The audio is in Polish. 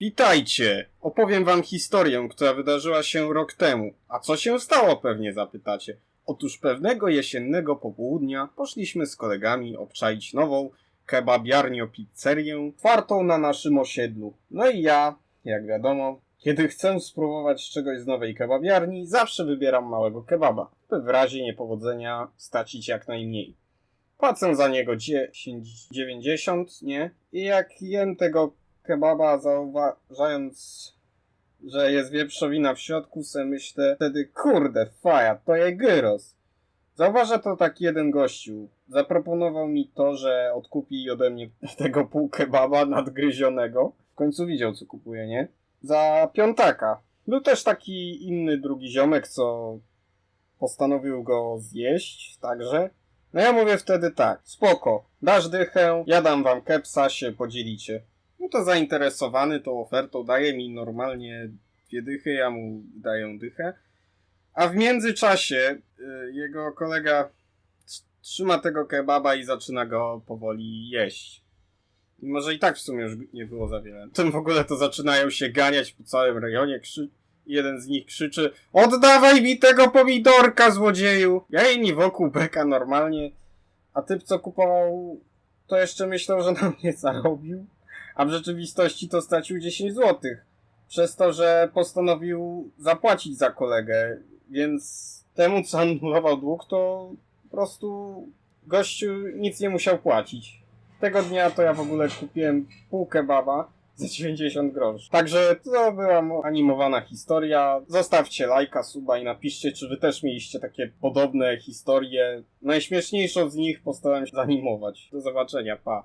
Witajcie! Opowiem wam historię, która wydarzyła się rok temu. A co się stało, pewnie zapytacie. Otóż pewnego jesiennego popołudnia poszliśmy z kolegami obczaić nową kebabiarnię-pizzerię, czwartą na naszym osiedlu. No i ja, jak wiadomo, kiedy chcę spróbować czegoś z nowej kebabiarni, zawsze wybieram małego kebaba, by w razie niepowodzenia stracić jak najmniej. Płacę za niego 10,90, nie? I jak jem tego kebaba, zauważając, że jest wieprzowina w środku, se myślę wtedy, kurde, faja, to je gyros. Zauważa to tak jeden gościu. Zaproponował mi to, że odkupi ode mnie tego pół kebaba nadgryzionego. W końcu widział, co kupuje, nie? Za piątaka. Był też taki inny drugi ziomek, co postanowił go zjeść, także. No ja mówię wtedy tak, spoko, dasz dychę, ja dam wam kepsa, się podzielicie. No to zainteresowany tą ofertą daje mi normalnie dwie dychy, ja mu daję dychę. A w międzyczasie y, jego kolega tr- trzyma tego kebaba i zaczyna go powoli jeść. I może i tak w sumie już nie było za wiele. Tym w ogóle to zaczynają się ganiać po całym rejonie. Krzy... Jeden z nich krzyczy Oddawaj mi tego pomidorka, złodzieju! Ja inni wokół beka normalnie. A typ, co kupował, to jeszcze myślał, że na mnie zarobił. A w rzeczywistości to stracił 10 zł. Przez to, że postanowił zapłacić za kolegę. Więc temu, co anulował dług, to po prostu gościu nic nie musiał płacić. Tego dnia to ja w ogóle kupiłem pół kebaba za 90 groszy. Także to była mo- animowana historia. Zostawcie lajka, suba i napiszcie, czy wy też mieliście takie podobne historie. Najśmieszniejszą z nich postaram się zanimować. Do zobaczenia, pa.